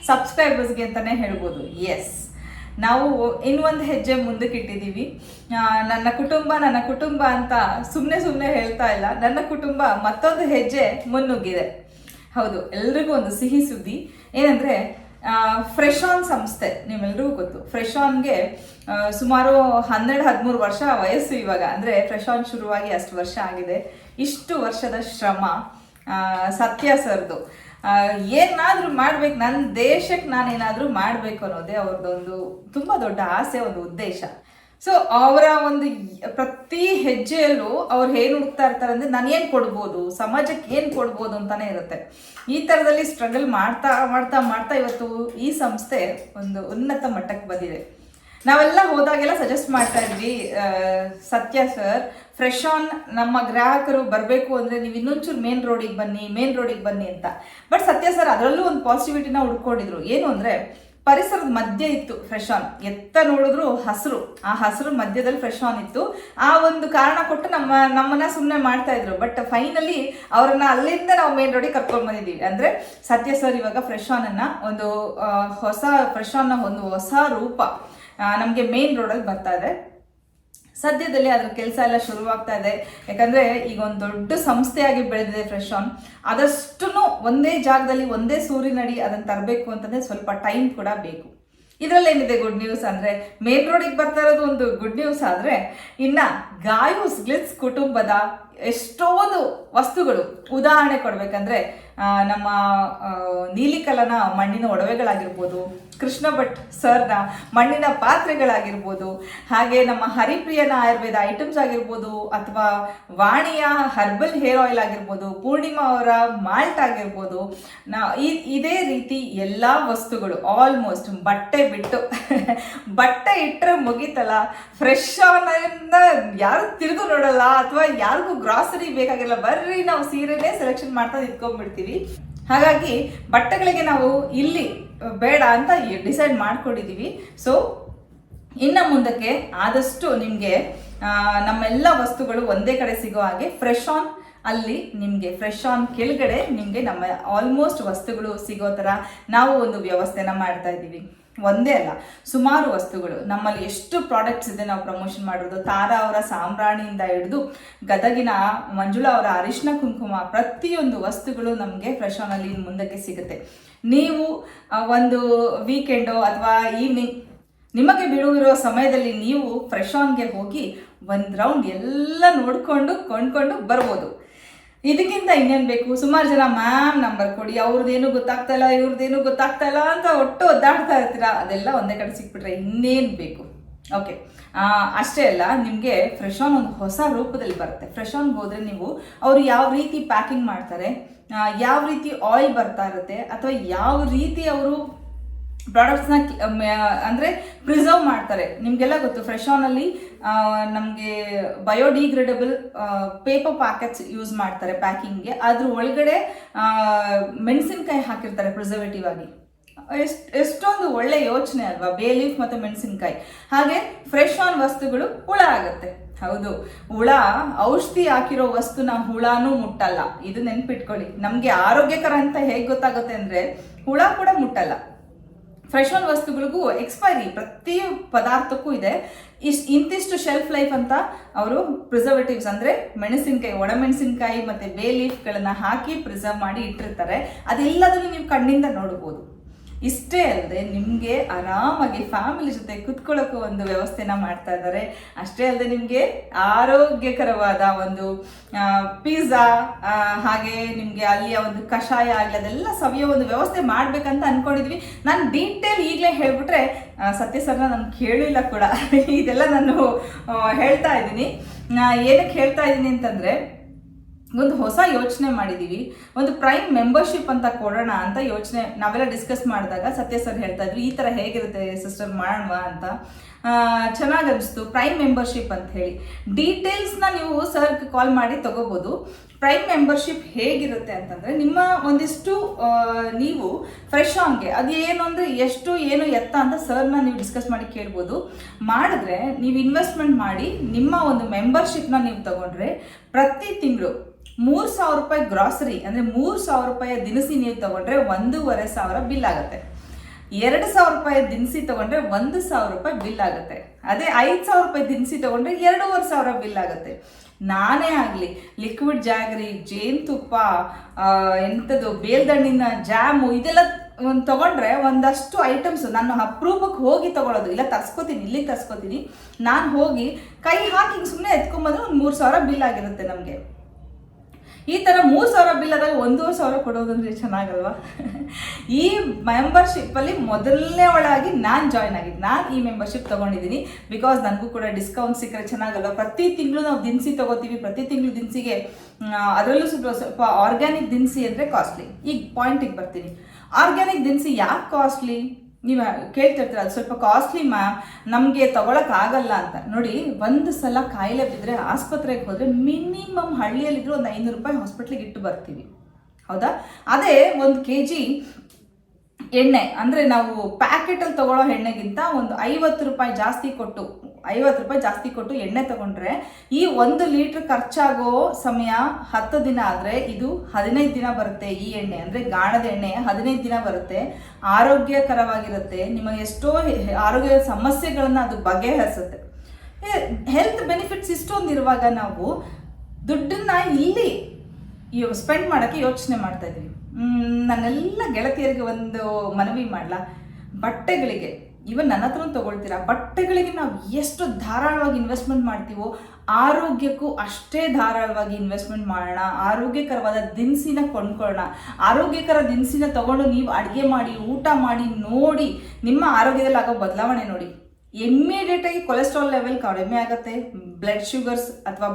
ಸಬ್ಸ್ಕ್ರೈಬರ್ಸ್ಗೆ ಅಂತಾನೆ ಹೇಳ್ಬೋದು. ಎಸ್ ನಾವು ಇನ್ನೊಂದು ಹೆಜ್ಜೆ ಮುಂದಕ್ಕೆ ಇಟ್ಟಿದ್ದೀವಿ. ನನ್ನ ಕುಟುಂಬ ನನ್ನ ಕುಟುಂಬ ಅಂತ ಸುಮ್ಮನೆ ಸುಮ್ಮನೆ ಹೇಳ್ತಾ ಇಲ್ಲ. ನನ್ನ ಕುಟುಂಬ ಮತ್ತೊಂದು ಹೆಜ್ಜೆ ಮುನ್ನುಗ್ಗಿದೆ. ಹೌದು, ಎಲ್ರಿಗೂ ಒಂದು ಸಿಹಿ ಸುದ್ದಿ. ಏನಂದ್ರೆ ಫ್ರೆಶ್ ಆನ್ ಸಂಸ್ಥೆ, ನಿಮ್ಮೆಲ್ರಿಗೂ ಗೊತ್ತು. ಫ್ರೆಶ್ ಆನ್ಗೆ ಸುಮಾರು ಹನ್ನೆರಡು, ಹದಿಮೂರು ವರ್ಷ ವಯಸ್ಸು ಇವಾಗ. ಅಂದ್ರೆ ಫ್ರೆಶ್ ಆನ್ ಶುರುವಾಗಿ ಅಷ್ಟು ವರ್ಷ ಆಗಿದೆ. ಇಷ್ಟು ವರ್ಷದ ಶ್ರಮ ಸತ್ಯ ಸರ್ದು. ಏನಾದ್ರೂ ಮಾಡ್ಬೇಕು ನನ್ನ ದೇಶಕ್ಕೆ ನಾನೇನಾದ್ರೂ ಮಾಡ್ಬೇಕು ಅನ್ನೋದೇ ಅವ್ರದ್ದೊಂದು ತುಂಬಾ ದೊಡ್ಡ ಆಸೆ, ಒಂದು ಉದ್ದೇಶ. ಸೊ ಅವರ ಒಂದು ಪ್ರತಿ ಹೆಜ್ಜೆಯಲ್ಲೂ ಅವ್ರು ಏನು ಹುಡುಕ್ತಾ ಇರ್ತಾರೆ ಅಂದ್ರೆ, ನಾನು ಏನು ಕೊಡ್ಬೋದು, ಸಮಾಜಕ್ಕೆ ಏನು ಕೊಡ್ಬೋದು ಅಂತಾನೆ ಇರುತ್ತೆ. ಈ ತರದಲ್ಲಿ ಸ್ಟ್ರಗಲ್ ಮಾಡ್ತಾ ಮಾಡ್ತಾ ಮಾಡ್ತಾ ಇವತ್ತು ಈ ಸಂಸ್ಥೆ ಒಂದು ಉನ್ನತ ಮಟ್ಟಕ್ಕೆ ಬಂದಿದೆ. ನಾವೆಲ್ಲ ಹೋದಾಗೆಲ್ಲ ಸಜೆಸ್ಟ್ ಮಾಡ್ತಾ ಇದ್ವಿ ಸತ್ಯ ಸರ್ ಫ್ರೆಶ್ ಆನ್ ನಮ್ಮ ಗ್ರಾಹಕರು ಬರಬೇಕು ಅಂದರೆ ನೀವು ಇನ್ನೊಂಚೂರು ಮೇನ್ ರೋಡಿಗೆ ಬನ್ನಿ ಮೇನ್ ರೋಡಿಗೆ ಬನ್ನಿ ಅಂತ. ಬಟ್ ಸತ್ಯ ಸರ್ ಅದರಲ್ಲೂ ಒಂದು ಪಾಸಿಟಿವಿಟಿನ ಹುಡ್ಕೊಂಡಿದ್ರು. ಏನು ಅಂದರೆ, ಪರಿಸರದ ಮಧ್ಯೆ ಇತ್ತು ಫ್ರೆಶ್ ಆನ್ ಎತ್ತ ನೋಡಿದ್ರು ಹಸಿರು. ಆ ಹಸಿರು ಮಧ್ಯದಲ್ಲಿ ಫ್ರೆಶ್ ಆನ್ ಇತ್ತು. ಆ ಒಂದು ಕಾರಣ ಕೊಟ್ಟು ನಮ್ಮ, ನಮ್ಮನ್ನ ಸುಮ್ಮನೆ ಮಾಡ್ತಾ ಇದ್ರು. ಬಟ್ ಫೈನಲಿ ಅವರನ್ನ ಅಲ್ಲಿಂದ ನಾವು ಮೇನ್ ರೋಡಿಗೆ ಕರ್ಕೊಂಡು ಬಂದಿದ್ದೀವಿ. ಅಂದ್ರೆ ಸತ್ಯ ಸರ್ ಇವಾಗ ಫ್ರೆಶ್ ಆನ್ ಒಂದು ಹೊಸ ಫ್ರೆಶ್ ಆನ್ನ ಒಂದು ಹೊಸ ರೂಪ ನಮಗೆ ಮೇನ್ ರೋಡಲ್ಲಿ ಬರ್ತಾ ಇದೆ. ಸದ್ಯದಲ್ಲಿ ಅದ್ರ ಕೆಲಸ ಎಲ್ಲ ಶುರುವಾಗ್ತಾ ಇದೆ. ಯಾಕಂದ್ರೆ ಈಗ ಒಂದು ದೊಡ್ಡ ಸಂಸ್ಥೆಯಾಗಿ ಬೆಳೆದಿದೆ ಫ್ರೆಶ್ ಆನ್ ಆದಷ್ಟು ಒಂದೇ ಜಾಗದಲ್ಲಿ ಒಂದೇ ಸೂರಿನಡಿ ಅದನ್ನ ತರಬೇಕು ಅಂತಂದ್ರೆ ಸ್ವಲ್ಪ ಟೈಮ್ ಕೂಡ ಬೇಕು. ಇದರಲ್ಲೇನಿದೆ ಗುಡ್ ನ್ಯೂಸ್ ಅಂದ್ರೆ ಮೇನ್ ರೋಡಿಗೆ ಬರ್ತಾ ಇರೋದು ಒಂದು ಗುಡ್ ನ್ಯೂಸ್ ಆದ್ರೆ, ಇನ್ನ ಗಾಯೂಸ್ ಗ್ಲಿಟ್ಸ್ ಕುಟುಂಬದ ಎಷ್ಟೊಂದು ವಸ್ತುಗಳು. ಉದಾಹರಣೆ ಕೊಡ್ಬೇಕಂದ್ರೆ ನಮ್ಮ ನೀಲಿಕಲನ ಮಣ್ಣಿನ ಒಡವೆಗಳಾಗಿರ್ಬೋದು, ಕೃಷ್ಣ ಭಟ್ ಸರ್ನ ಮಣ್ಣಿನ ಪಾತ್ರೆಗಳಾಗಿರ್ಬೋದು, ಹಾಗೆ ನಮ್ಮ ಹರಿಪ್ರಿಯನ ಆಯುರ್ವೇದ ಐಟಮ್ಸ್ ಆಗಿರ್ಬೋದು, ಅಥವಾ ವಾಣಿಯ ಹರ್ಬಲ್ ಹೇರ್ ಆಯಿಲ್ ಆಗಿರ್ಬೋದು, ಪೂರ್ಣಿಮಾ ಅವರ ಮಾಲ್ಟ್ ಆಗಿರ್ಬೋದು, ನಾ ಇದೇ ರೀತಿ ಎಲ್ಲ ವಸ್ತುಗಳು ಆಲ್ಮೋಸ್ಟ್ ಬಟ್ಟೆ ಬಿಟ್ಟು, ಬಟ್ಟೆ ಇಟ್ಟರೆ ಮುಗೀತಲ್ಲ ಫ್ರೆಶ್ ಆನ್ ಯಾರು ತಿರುಗು ನೋಡಲ್ಲ, ಅಥವಾ ಯಾರಿಗೂ ಗ್ರಾಸರಿ ಬೇಕಾಗಿಲ್ಲ ಬರ್ರಿ ನಾವು ಸೀರೆನೇ ಸೆಲೆಕ್ಷನ್ ಮಾಡ್ತಾ ನಿಂತ್ಕೊಂಡ್ಬಿಡ್ತೀವಿ. ಹಾಗಾಗಿ ಬಟ್ಟೆಗಳಿಗೆ ನಾವು ಇಲ್ಲಿ ಬೇಡ ಅಂತ ಡಿಸೈಡ್ ಮಾಡ್ಕೊಂಡಿದ್ದೀವಿ ಸೊ ಇನ್ನ ಮುಂದಕ್ಕೆ ಆದಷ್ಟು ನಿಮಗೆ ನಮ್ಮೆಲ್ಲ ವಸ್ತುಗಳು ಒಂದೇ ಕಡೆ ಸಿಗೋ ಹಾಗೆ ಫ್ರೆಶ್ ಆನ್ ಅಲ್ಲಿ ನಿಮಗೆ ಫ್ರೆಶ್ ಆನ್ ಕೆಳಗಡೆ ನಿಮಗೆ ನಮ್ಮ ಆಲ್ಮೋಸ್ಟ್ ವಸ್ತುಗಳು ಸಿಗೋ ಥರ ನಾವು ಒಂದು ವ್ಯವಸ್ಥೆನ ಮಾಡ್ತಾ ಇದ್ದೀವಿ. ಒಂದೇ ಅಲ್ಲ, ಸುಮಾರು ವಸ್ತುಗಳು. ನಮ್ಮಲ್ಲಿ ಎಷ್ಟು ಪ್ರಾಡಕ್ಟ್ಸ್ ಇದೆ ನಾವು ಪ್ರಮೋಷನ್ ಮಾಡಿರೋದು? ತಾರಾ ಅವರ ಸಾಂಬ್ರಾಣಿಯಿಂದ ಹಿಡಿದು ಗದಗಿನ ಮಂಜುಳಾ ಅವರ ಅರಿಶಿನ ಕುಂಕುಮ ಪ್ರತಿಯೊಂದು ವಸ್ತುಗಳು ನಮಗೆ ಫ್ರೆಶ್ ಆನಲ್ಲಿ ಮುಂದಕ್ಕೆ ಸಿಗುತ್ತೆ. ನೀವು ಒಂದು ವೀಕೆಂಡು ಅಥವಾ ಈವ್ನಿಂಗ್ ನಿಮಗೆ ಬಿಡುವಿರೋ ಸಮಯದಲ್ಲಿ ನೀವು ಫ್ರೆಶ್ ಆನ್ಗೆ ಹೋಗಿ ಒಂದು ರೌಂಡ್ ಎಲ್ಲ ನೋಡಿಕೊಂಡು ಕೊಂಡ್ಕೊಂಡು ಬರ್ಬೋದು. ಇದಕ್ಕಿಂತ ಇನ್ನೇನು ಬೇಕು? ಸುಮಾರು ಜನ, ಮ್ಯಾಮ್, ನಂಬರ್ ಕೊಡಿ, ಅವ್ರದ್ದೇನು ಗೊತ್ತಾಗ್ತಾ ಇಲ್ಲ ಇವ್ರದ್ದೇನು ಅಂತ ಒಟ್ಟು ಒದ್ದಾಡ್ತಾ ಇರ್ತೀರಾ? ಅದೆಲ್ಲ ಒಂದೇ ಕಡೆ ಸಿಕ್ಬಿಟ್ರೆ ಇನ್ನೇನು ಬೇಕು? ಓಕೆ. ಅಷ್ಟೇ ಅಲ್ಲ, ನಿಮಗೆ ಫ್ರೆಶ್ ಆನ್ ಒಂದು ಹೊಸ ರೂಪದಲ್ಲಿ ಬರುತ್ತೆ. ಫ್ರೆಶ್ ಆನ್ಗೆ ಹೋದರೆ ನೀವು ಅವರು ಯಾವ ರೀತಿ ಪ್ಯಾಕಿಂಗ್ ಮಾಡ್ತಾರೆ ಯಾವ ರೀತಿ ಆಯಿಲ್ ಬರ್ತಾ ಇರುತ್ತೆ, ಅಥವಾ ಯಾವ ರೀತಿ ಅವರು ಪ್ರಾಡಕ್ಟ್ಸ್ನ ಅಂದರೆ ಪ್ರಿಸರ್ವ್ ಮಾಡ್ತಾರೆ. ನಿಮಗೆಲ್ಲ ಗೊತ್ತು ಫ್ರೆಶ್ ಆನಲ್ಲಿ ನಮಗೆ ಬಯೋಡಿಗ್ರೇಡಬಲ್ ಪೇಪರ್ ಪ್ಯಾಕೆಟ್ಸ್ ಯೂಸ್ ಮಾಡ್ತಾರೆ ಪ್ಯಾಕಿಂಗ್ಗೆ ಅದ್ರ ಒಳಗಡೆ ಮೆಣಸಿನ್ಕಾಯಿ ಹಾಕಿರ್ತಾರೆ ಪ್ರಿಸರ್ವೇಟಿವ್ ಆಗಿ. ಎಷ್ಟು, ಎಷ್ಟೊಂದು ಒಳ್ಳೆ ಯೋಚನೆ ಅಲ್ವಾ ಬೇ ಲೀಫ್ ಮತ್ತು ಮೆಣಸಿನ್ಕಾಯಿ. ಹಾಗೆ ಫ್ರೆಶ್ ಆನ್ ವಸ್ತುಗಳು ಹುಳ ಆಗುತ್ತೆ. ಹೌದು, ಹುಳ, ಔಷಧಿ ಹಾಕಿರೋ ವಸ್ತುನ ಹುಳನೂ ಮುಟ್ಟಲ್ಲ. ಇದು ನೆನ್ಪಿಟ್ಕೊಳ್ಳಿ. ನಮಗೆ ಆರೋಗ್ಯಕರ ಅಂತ ಹೇಗೆ ಗೊತ್ತಾಗುತ್ತೆ ಅಂದರೆ, ಹುಳ ಕೂಡ ಮುಟ್ಟಲ್ಲ. ಫ್ರೆಶ್ ಆನ್ ವಸ್ತುಗಳಿಗೂ ಎಕ್ಸ್ಪೈರಿ ಪ್ರತಿ ಪದಾರ್ಥಕ್ಕೂ ಇದೆ. ಇಷ್ಟು, ಇಂತಿಷ್ಟು ಶೆಲ್ಫ್ ಲೈಫ್ ಅಂತ ಅವರು ಪ್ರಿಸರ್ವೇಟಿವ್ಸ್ ಅಂದರೆ ಮೆಣಸಿನ್ಕಾಯಿ ಒಣಮೆಣಸಿನ್ಕಾಯಿ ಮತ್ತು ಬೇ ಲೀಫ್ಗಳನ್ನು ಹಾಕಿ ಪ್ರಿಸರ್ವ್ ಮಾಡಿ ಇಟ್ಟಿರ್ತಾರೆ. ಅದೆಲ್ಲದನ್ನು ನೀವು ಕಣ್ಣಿಂದ ನೋಡ್ಬೋದು. ಇಷ್ಟೇ ಅಲ್ಲದೆ ನಿಮಗೆ ಆರಾಮಾಗಿ ಫ್ಯಾಮಿಲಿ ಜೊತೆ ಕುತ್ಕೊಳ್ಳೋಕ್ಕೂ ಒಂದು ವ್ಯವಸ್ಥೆನ ಮಾಡ್ತಾ ಇದ್ದಾರೆ. ಅಷ್ಟೇ ಅಲ್ಲದೆ ನಿಮಗೆ ಆರೋಗ್ಯಕರವಾದ ಒಂದು ಪಿಜ್ಜಾ ಹಾಗೆ ನಿಮಗೆ ಅಲ್ಲಿಯ ಒಂದು ಕಷಾಯ ಆಗಲಿ, ಅದೆಲ್ಲ ಸವಿಯೋ ಒಂದು ವ್ಯವಸ್ಥೆ ಮಾಡಬೇಕಂತ ಅಂದ್ಕೊಂಡಿದ್ವಿ ನಾನು ಡೀಟೇಲ್ ಈಗಲೇ ಹೇಳಿಬಿಟ್ರೆ ಸತ್ಯ ಸರ್ನ ನಾನು ಕೇಳಿಲ್ಲ ಕೂಡ. ಇದೆಲ್ಲ ನಾನು ಹೇಳ್ತಾ ಇದ್ದೀನಿ. ಏನಕ್ಕೆ ಹೇಳ್ತಾ ಇದ್ದೀನಿ ಅಂತಂದರೆ ಒಂದು ಹೊಸ ಯೋಚನೆ ಮಾಡಿದ್ದೀವಿ ಒಂದು ಪ್ರೈಮ್ ಮೆಂಬರ್ಶಿಪ್ ಅಂತ ಕೊಡೋಣ ಅಂತ ಯೋಚನೆ ನಾವೆಲ್ಲ ಡಿಸ್ಕಸ್ ಮಾಡಿದಾಗ ಸತ್ಯ ಸರ್ ಹೇಳ್ತಾ ಇದ್ರು, ಈ ಥರ ಹೇಗಿರುತ್ತೆ ಸಿಸ್ಟರ್ ಮಾಡೋಣ ಅಂತ. ಚೆನ್ನಾಗಿ ಅನಿಸ್ತು ಪ್ರೈಮ್ ಮೆಂಬರ್ಶಿಪ್ ಅಂತ ಹೇಳಿ. ಡೀಟೇಲ್ಸ್ನ ನೀವು ಸರ್ಗೆ ಕಾಲ್ ಮಾಡಿ ತಗೋಬೋದು. ಪ್ರೈಮ್ ಮೆಂಬರ್ಶಿಪ್ ಹೇಗಿರುತ್ತೆ ಅಂತಂದರೆ, ನಿಮ್ಮ ಒಂದಿಷ್ಟು ನೀವು ಫ್ರೆಶ್ ಆನ್ಗೆ ಅದು ಏನು ಅಂದರೆ ಎಷ್ಟು, ಏನು ಎತ್ತ ಅಂತ ಸರ್ನ ನೀವು ಡಿಸ್ಕಸ್ ಮಾಡಿ ಕೇಳ್ಬೋದು. ಮಾಡಿದ್ರೆ ನೀವು ಇನ್ವೆಸ್ಟ್ಮೆಂಟ್ ಮಾಡಿ ನಿಮ್ಮ ಒಂದು ಮೆಂಬರ್ಶಿಪ್ನ ನೀವು ತಗೊಂಡ್ರೆ ಪ್ರತಿ ತಿಂಗಳು ಮೂರು ಸಾವಿರ ರೂಪಾಯಿ ಗ್ರಾಸರಿ ಅಂದರೆ ಮೂರು ಸಾವಿರ ರೂಪಾಯಿ ದಿನಸಿ ನೀವು ತಗೊಂಡ್ರೆ ಒಂದೂವರೆ ಸಾವಿರ ಬಿಲ್ ಆಗುತ್ತೆ. ಎರಡು ಸಾವಿರ ರೂಪಾಯಿ ದಿನಸಿ ತಗೊಂಡ್ರೆ ಒಂದು ಸಾವಿರ ರೂಪಾಯಿ ಬಿಲ್ ಆಗುತ್ತೆ. ಅದೇ ಐದು ಸಾವಿರ ರೂಪಾಯಿ ದಿನಸಿ ತಗೊಂಡ್ರೆ ಎರಡೂವರೆ ಸಾವಿರ ಬಿಲ್ ಆಗುತ್ತೆ. ನಾನೇ ಆಗಲಿ ಲಿಕ್ವಿಡ್ ಜಾಗರಿ ಜೇನುತುಪ್ಪ ಎಂಥದ್ದು ಬೇಲ್ದಣ್ಣಿನ ಜಾಮು ಇದೆಲ್ಲ ಒಂದು ತಗೊಂಡ್ರೆ ಒಂದಷ್ಟು ಐಟಮ್ಸ್ ನಾನು ಅಪ್ರೂಪಕ್ಕೆ ಹೋಗಿ ತಗೊಳ್ಳೋದು ಇಲ್ಲ, ತರ್ಸ್ಕೊತೀನಿ ಇಲ್ಲಿ ತರ್ಸ್ಕೊತೀನಿ. ನಾನು ಹೋಗಿ ಕೈ ಹಾಕಿ ಸುಮ್ಮನೆ ಎತ್ಕೊಂಬಂದ್ರೆ ಒಂದು ಮೂರು ಸಾವಿರ ಬಿಲ್ ಆಗಿರುತ್ತೆ ನಮಗೆ. ಈ ಥರ ಮೂರು ಸಾವಿರ ಬಿಲ್ ಆದಾಗ ಒಂದೂವರೆ ಸಾವಿರ ಕೊಡೋದಂದ್ರೆ ಚೆನ್ನಾಗಲ್ವಾ? ಈ ಮೆಂಬರ್ಶಿಪ್ಪಲ್ಲಿ ಮೊದಲನೇ ಒಳಗಾಗಿ ನಾನು ಜಾಯ್ನ್ ಆಗಿದ್ದು ನಾನು ಈ ಮೆಂಬರ್ಶಿಪ್ ತೊಗೊಂಡಿದ್ದೀನಿ ಬಿಕಾಸ್ ನನಗೂ ಕೂಡ ಡಿಸ್ಕೌಂಟ್ ಸಿಕ್ಕರೆ ಚೆನ್ನಾಗಲ್ವಾ? ಪ್ರತಿ ತಿಂಗಳು ನಾವು ದಿನಸಿ ತೊಗೋತೀವಿ. ಪ್ರತಿ ತಿಂಗಳು ದಿನಸಿಗೆ ಅದರಲ್ಲೂ ಸ್ವಲ್ಪ ಸ್ವಲ್ಪ ಆರ್ಗ್ಯಾನಿಕ್ ದಿನಸಿ ಅಂದರೆ ಕಾಸ್ಟ್ಲಿ ಈಗ ಪಾಯಿಂಟಿಗೆ ಬರ್ತೀನಿ. ಆರ್ಗ್ಯಾನಿಕ್ ದಿನಸಿ ಯಾಕೆ ಕಾಸ್ಟ್ಲಿ ನೀವು ಕೇಳ್ತಿರ್ತೀರ ಅದು ಸ್ವಲ್ಪ ಕಾಸ್ಟ್ಲಿ ಮ್ಯಾಮ್ ನಮಗೆ ಆಗಲ್ಲ ಅಂತ. ನೋಡಿ, ಒಂದು ಸಲ ಕಾಯಿಲೆ ಬಿದ್ದರೆ ಆಸ್ಪತ್ರೆಗೆ ಹೋದರೆ ಮಿನಿಮಮ್ ಹಳ್ಳಿಯಲ್ಲಿದ್ರೂ ಒಂದು ಐನೂರು ರೂಪಾಯಿ ಹಾಸ್ಪಿಟ್ಲಿಗೆ ಇಟ್ಟು ಬರ್ತೀವಿ. ಹೌದಾ? ಅದೇ ಒಂದು ಕೆ ಜಿ ಎಣ್ಣೆ, ಅಂದರೆ ನಾವು ಪ್ಯಾಕೆಟಲ್ಲಿ ತಗೊಳ್ಳೋ ಎಣ್ಣೆಗಿಂತ ಒಂದು ಐವತ್ತು ರೂಪಾಯಿ ಜಾಸ್ತಿ ಕೊಟ್ಟು ಐವತ್ತು ರೂಪಾಯಿ ಜಾಸ್ತಿ ಕೊಟ್ಟು ಎಣ್ಣೆ ತಗೊಂಡ್ರೆ ಈ ಒಂದು ಲೀಟ್ರ್ ಖರ್ಚಾಗೋ ಸಮಯ ಹತ್ತು ದಿನ ಆದರೆ ಇದು ಹದಿನೈದು ದಿನ ಬರುತ್ತೆ ಈ ಎಣ್ಣೆ. ಅಂದರೆ ಗಾಣದ ಎಣ್ಣೆ ಹದಿನೈದು ದಿನ ಬರುತ್ತೆ. ಆರೋಗ್ಯಕರವಾಗಿರುತ್ತೆ. ನಿಮಗೆ ಎಷ್ಟೋ ಆರೋಗ್ಯ ಸಮಸ್ಯೆಗಳನ್ನು ಅದು ಬಗೆಹರಿಸುತ್ತೆ. ಹೆಲ್ತ್ ಬೆನಿಫಿಟ್ಸ್ ಇಷ್ಟೊಂದು ಇರುವಾಗ ನಾವು ದುಡ್ಡನ್ನ ಇಲ್ಲಿ ಸ್ಪೆಂಡ್ ಮಾಡೋಕ್ಕೆ ಯೋಚನೆ ಮಾಡ್ತಾ ಇದ್ದೀವಿ. ನನ್ನೆಲ್ಲ ಗೆಳತಿಯರಿಗೆ ಒಂದು ಮನವಿ ಮಾಡಲ? ಬಟ್ಟೆಗಳಿಗೆ. ಇವನ್ ನನ್ನ ಹತ್ರ ತಗೊಳ್ತೀರಾ? ಬಟ್ಟೆಗಳಿಗೆ ನಾವು ಎಷ್ಟು ಧಾರಾಳವಾಗಿ ಇನ್ವೆಸ್ಟ್ಮೆಂಟ್ ಮಾಡ್ತೀವೋ ಆರೋಗ್ಯಕ್ಕೂ ಅಷ್ಟೇ ಧಾರಾಳವಾಗಿ ಇನ್ವೆಸ್ಟ್ಮೆಂಟ್ ಮಾಡೋಣ. ಆರೋಗ್ಯಕರವಾದ ದಿನಸಿನ ಕೊಂಡ್ಕೊಳ್ಳೋಣ. ಆರೋಗ್ಯಕರ ದಿನಸಿನ ತಗೊಂಡು ನೀವು ಅಡುಗೆ ಮಾಡಿ, ಊಟ ಮಾಡಿ, ನೋಡಿ, ನಿಮ್ಮ ಆರೋಗ್ಯದಲ್ಲಿ ಆಗೋ ಬದಲಾವಣೆ ನೋಡಿ. ಇಮ್ಮಿಡಿಯೇಟ್ ಆಗಿ ಕೊಲೆಸ್ಟ್ರಾಲ್ ಲೆವೆಲ್ ಕಡಿಮೆ ಆಗುತ್ತೆ ಬ್ಲಡ್ ಶುಗರ್ಸ್ ಅಥವಾ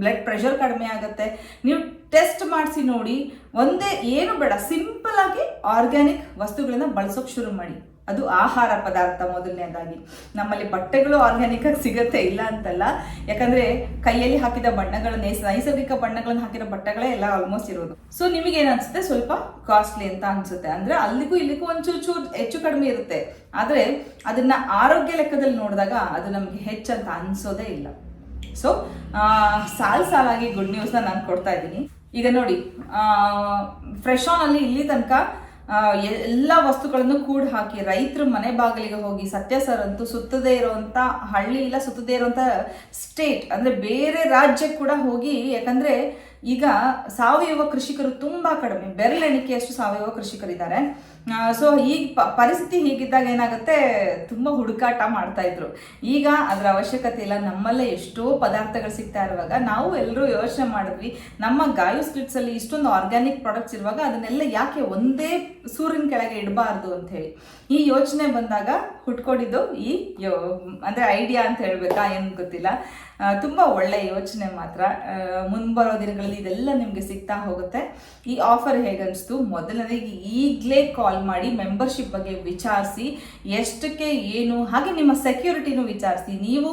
ಬ್ಲಡ್ ಪ್ರೆಷರ್ ಕಡಿಮೆ ಆಗುತ್ತೆ. ನೀವು ಟೆಸ್ಟ್ ಮಾಡಿಸಿ ನೋಡಿ, ಒಂದೇ ಏನು ಬೇಡ ಸಿಂಪಲ್ ಆಗಿ ಆರ್ಗ್ಯಾನಿಕ್ ವಸ್ತುಗಳನ್ನ ಬಳಸೋಕೆ ಶುರು ಮಾಡಿ. ಅದು ಆಹಾರ ಪದಾರ್ಥ ಮೊದಲನೇದಾಗಿ. ನಮ್ಮಲ್ಲಿ ಬಟ್ಟೆಗಳು ಆರ್ಗ್ಯಾನಿಕ್ ಆಗಿ ಸಿಗುತ್ತೆ, ಇಲ್ಲ ಅಂತಲ್ಲ. ಯಾಕಂದ್ರೆ ಕೈಯಲ್ಲಿ ಹಾಕಿದ ಬಣ್ಣಗಳ ನೈಸ್- ನೈಸರ್ಗಿಕ ಬಣ್ಣಗಳನ್ನು ಹಾಕಿರೋ ಬಟ್ಟೆಗಳೇ ಎಲ್ಲ ಆಲ್ಮೋಸ್ಟ್ ಇರೋದು. ಸೊ ನಿಮಗೆ ಅನ್ಸುತ್ತೆ ಸ್ವಲ್ಪ ಕಾಸ್ಟ್ಲಿ ಅಂತ ಅನ್ಸುತ್ತೆ. ಅಂದ್ರೆ ಅಲ್ಲಿಗೂ ಇಲ್ಲಿಗೂ ಒಂಚೂರು ಚೂರು ಹೆಚ್ಚು ಕಡಿಮೆ ಇರುತ್ತೆ. ಆದ್ರೆ ಅದನ್ನ ಆರೋಗ್ಯ ಲೆಕ್ಕದಲ್ಲಿ ನೋಡಿದಾಗ ಅದು ನಮಗೆ ಹೆಚ್ಚಂತ ಅನ್ಸೋದೇ ಇಲ್ಲ. ಸೊ ಸಾಲ್ ಸಾಲಾಗಿ ಗುಡ್ ನ್ಯೂಸ್ ನಾನು ಕೊಡ್ತಾ ಇದ್ದೀನಿ. ಈಗ ನೋಡಿ ಫ್ರೆಶ್ ಆನ್ ಅಲ್ಲಿ ಇಲ್ಲಿ ತನಕ ಎಲ್ಲ ವಸ್ತುಗಳನ್ನು ಕೂಡ್ ಹಾಕಿ, ರೈತರ ಮನೆ ಬಾಗಿಲಿಗೆ ಹೋಗಿ ಸತ್ಯ ಸರ್ ಅಂತೂ ಸುತ್ತದೇ ಇರುವಂತ ಹಳ್ಳಿ ಇಲ್ಲ, ಸುತ್ತದೇ ಇರುವಂತ ಸ್ಟೇಟ್ ಅಂದ್ರೆ ಬೇರೆ ರಾಜ್ಯಕ್ಕೆ ಕೂಡ ಹೋಗಿ, ಯಾಕಂದ್ರೆ ಈಗ ಸಾವಯವ ಕೃಷಿಕರು ತುಂಬಾ ಕಡಿಮೆ. ಬೆರಳೆಣಿಕೆಯಷ್ಟು ಸಾವಯವ ಕೃಷಿಕರಿದ್ದಾರೆ. ಸೊ ಈಗ ಪರಿಸ್ಥಿತಿ ಹೀಗಿದ್ದಾಗ ಏನಾಗುತ್ತೆ? ತುಂಬಾ ಹುಡುಕಾಟ ಮಾಡ್ತಾ ಇದ್ರು. ಈಗ ಅದರ ಅವಶ್ಯಕತೆ ಇಲ್ಲ. ನಮ್ಮಲ್ಲೇ ಎಷ್ಟೋ ಪದಾರ್ಥಗಳು ಸಿಗ್ತಾ ಇರುವಾಗ ನಾವು ಎಲ್ಲರೂ ಯೋಚನೆ ಮಾಡಿದ್ವಿ, ನಮ್ಮ ಗಾಯು ಸ್ಟ್ರೀಟ್ಸ್ ಅಲ್ಲಿ ಇಷ್ಟೊಂದು ಆರ್ಗ್ಯಾನಿಕ್ ಪ್ರಾಡಕ್ಟ್ಸ್ ಇರುವಾಗ ಅದನ್ನೆಲ್ಲ ಯಾಕೆ ಒಂದೇ ಸೂರ್ಯನ ಕೆಳಗೆ ಇಡಬಾರ್ದು ಅಂತ ಹೇಳಿ. ಈ ಯೋಚನೆ ಬಂದಾಗ ಹುಟ್ಕೊಂಡಿದ್ದು ಈ ಯೋ, ಅಂದ್ರೆ ಐಡಿಯಾ ಅಂತ ಹೇಳ್ಬೇಕಾ? ಏನು ಗೊತ್ತಿಲ್ಲ. ತುಂಬಾ ಒಳ್ಳೆ ಯೋಚನೆ ಮಾತ್ರ. ಮುಂಬರೋ ದಿನಗಳಲ್ಲಿ ಇದೆಲ್ಲ ನಿಮಗೆ ಸಿಗ್ತಾ ಹೋಗುತ್ತೆ. ಈ ಆಫರ್ ಹೇಗನ್ನಿಸ್ತು ಮೊದಲನೇ ಈಗಲೇ ಕಾಲ್ ಮಾಡಿ ಮೆಂಬರ್ಶಿಪ್ ಬಗ್ಗೆ ವಿಚಾರಿಸಿ, ಎಷ್ಟಕ್ಕೆ ಏನು, ಹಾಗೆ ನಿಮ್ಮ ಸೆಕ್ಯೂರಿಟಿನೂ ವಿಚಾರಿಸಿ. ನೀವು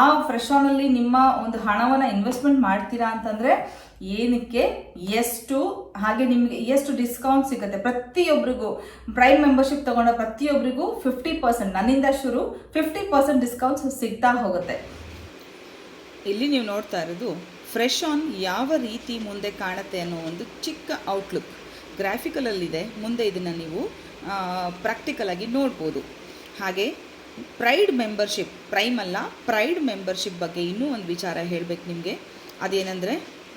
ಆ ಫ್ರೆಶ್ ಆನಲ್ಲಿ ನಿಮ್ಮ ಒಂದು ಹಣವನ್ನು ಇನ್ವೆಸ್ಟ್ಮೆಂಟ್ ಮಾಡ್ತೀರಾ ಅಂತಂದ್ರೆ ಏನಕ್ಕೆ? ಎಷ್ಟು, ಹಾಗೆ ನಿಮಗೆ ಎಷ್ಟು ಡಿಸ್ಕೌಂಟ್ ಸಿಗುತ್ತೆ? ಪ್ರತಿಯೊಬ್ಬರಿಗೂ ಪ್ರೈಮ್ ಮೆಂಬರ್ಶಿಪ್ ತಗೊಂಡ ಪ್ರತಿಯೊಬ್ಬರಿಗೂ ಫಿಫ್ಟಿ ಪರ್ಸೆಂಟ್ ನನ್ನಿಂದ ಶುರು ಫಿಫ್ಟಿ ಪರ್ಸೆಂಟ್ ಡಿಸ್ಕೌಂಟ್ಸ್ ಸಿಗ್ತಾ ಹೋಗುತ್ತೆ. ಇಲ್ಲಿ ನೀವು ನೋಡ್ತಾ ಇರೋದು ಫ್ರೆಶ್ ಆನ್ ಯಾವ ರೀತಿ ಮುಂದೆ ಕಾಣುತ್ತೆ ಅನ್ನೋ ಒಂದು ಚಿಕ್ಕ ಔಟ್ಲುಕ್ ಗ್ರಾಫಿಕಲಲ್ಲಿದೆ ಮುಂದೆ ಇದನ್ನು ನೀವು ಪ್ರಾಕ್ಟಿಕಲಾಗಿ ನೋಡ್ಬೋದು. ಹಾಗೆ ಪ್ರೈಡ್ ಮೆಂಬರ್ಶಿಪ್ ಪ್ರೈಮ್ ಅಲ್ಲ ಪ್ರೈಡ್ ಮೆಂಬರ್ಶಿಪ್ ಬಗ್ಗೆ ಇನ್ನೂ ಒಂದು ವಿಚಾರ ಹೇಳಬೇಕು ನಿಮಗೆ. ಅದೇನೆಂದರೆ,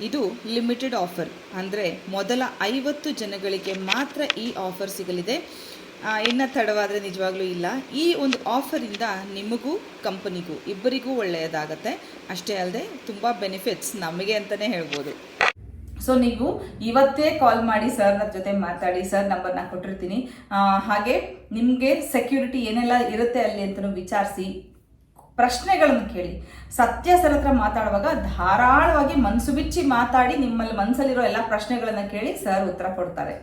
ಇದು ಲಿಮಿಟೆಡ್ ಆಫರ್ ಅಂದರೆ ಮೊದಲ ಐವತ್ತು ಜನಗಳಿಗೆ ಮಾತ್ರ ಈ ಆಫರ್ ಸಿಗಲಿದೆ. ಇನ್ನು ತಡವಾದರೆ ನಿಜವಾಗ್ಲೂ ಇಲ್ಲ. ಈ ಒಂದು ಆಫರಿಂದ ನಿಮಗೂ ಕಂಪನಿಗೂ ಇಬ್ಬರಿಗೂ ಒಳ್ಳೆಯದಾಗತ್ತೆ. ಅಷ್ಟೇ ಅಲ್ಲದೆ ತುಂಬ ಬೆನಿಫಿಟ್ಸ್ ನಮಗೆ ಅಂತಲೇ ಹೇಳ್ಬೋದು. ಸೊ ನೀವು ಇವತ್ತೇ ಕಾಲ್ ಮಾಡಿ ಸರ್ನ ಜೊತೆ ಮಾತಾಡಿ, ಸರ್ ನಂಬರ್ನ ಕೊಟ್ಟಿರ್ತೀನಿ. ಹಾಗೆ ನಿಮಗೆ ಸೆಕ್ಯೂರಿಟಿ ಏನೆಲ್ಲ ಇರುತ್ತೆ ಅಲ್ಲಿ ಅಂತಲೂ ವಿಚಾರಿಸಿ, ಪ್ರಶ್ನೆಗಳನ್ನು ಕೇಳಿ. ಸತ್ಯ ಸರ್ ಹತ್ರ ಮಾತಾಡುವಾಗ ಧಾರಾಳವಾಗಿ ಮನಸ್ಸು ಬಿಚ್ಚಿ ಮಾತಾಡಿ ನಿಮ್ಮಲ್ಲಿ ಮನಸ್ಸಲ್ಲಿರೋ ಎಲ್ಲ ಪ್ರಶ್ನೆಗಳನ್ನು ಕೇಳಿ ಸರ್ ಉತ್ತರ ಕೊಡ್ತಾರೆ.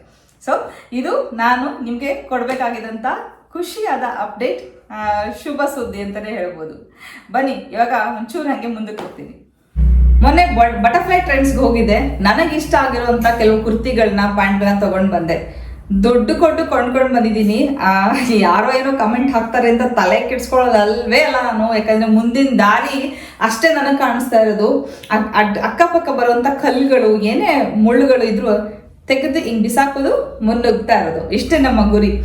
ಸೊ ಇದು ನಾನು ನಿಮಗೆ ಕೊಡಬೇಕಾಗಿದ್ದಂಥ ಖುಷಿಯಾದ ಅಪ್ಡೇಟ್ ಶುಭ ಸುದ್ದಿ ಅಂತಲೇ ಹೇಳ್ಬೋದು. ಬನ್ನಿ, ಇವಾಗ ಒಂಚೂರು ಹಾಗೆ ಮುಂದಕ್ಕೆ ಹೋಗ್ತೀನಿ. ಮೊನ್ನೆ ಬಟರ್ಫ್ಲೈ ಟ್ರೆಂಡ್ಸ್ಗೆ ಹೋಗಿದ್ದೆ. ನನಗೆ ಇಷ್ಟ ಆಗಿರುವಂಥ ಕೆಲವು ಕುರ್ತಿಗಳನ್ನ, ಪ್ಯಾಂಟ್ಗಳನ್ನ ತೊಗೊಂಡು ಬಂದೆ. ದುಡ್ಡು ಕೊಟ್ಟು ಕೊಂಡ್ಕೊಂಡು ಬಂದಿದ್ದೀನಿ. ಯಾರೋ ಏನೋ ಕಮೆಂಟ್ ಹಾಕ್ತಾರೆ ಅಂತ ತಲೆ ಕೆಡ್ಸ್ಕೊಳ್ಳೋದಲ್ವೇ ಅಲ್ಲ ನಾನು. ಯಾಕಂದರೆ ಮುಂದಿನ ದಾರಿ ಅಷ್ಟೇ ನನಗೆ ಕಾಣಿಸ್ತಾ ಇರೋದು. ಅಡ್- ಅಕ್ಕಪಕ್ಕ ಬರುವಂಥ ಕಲ್ಲುಗಳು, ಏನೇ ಮುಳ್ಳುಗಳು ಇದ್ರು ತೆಗೆದು ಹಿಂಗ್ ಬಿಸಾಕೋದು ಮುನ್ನುಗ್ತಾ ಇರೋದು. ಇಷ್ಟೇ ನಮ್ಮ ಗುರಿ.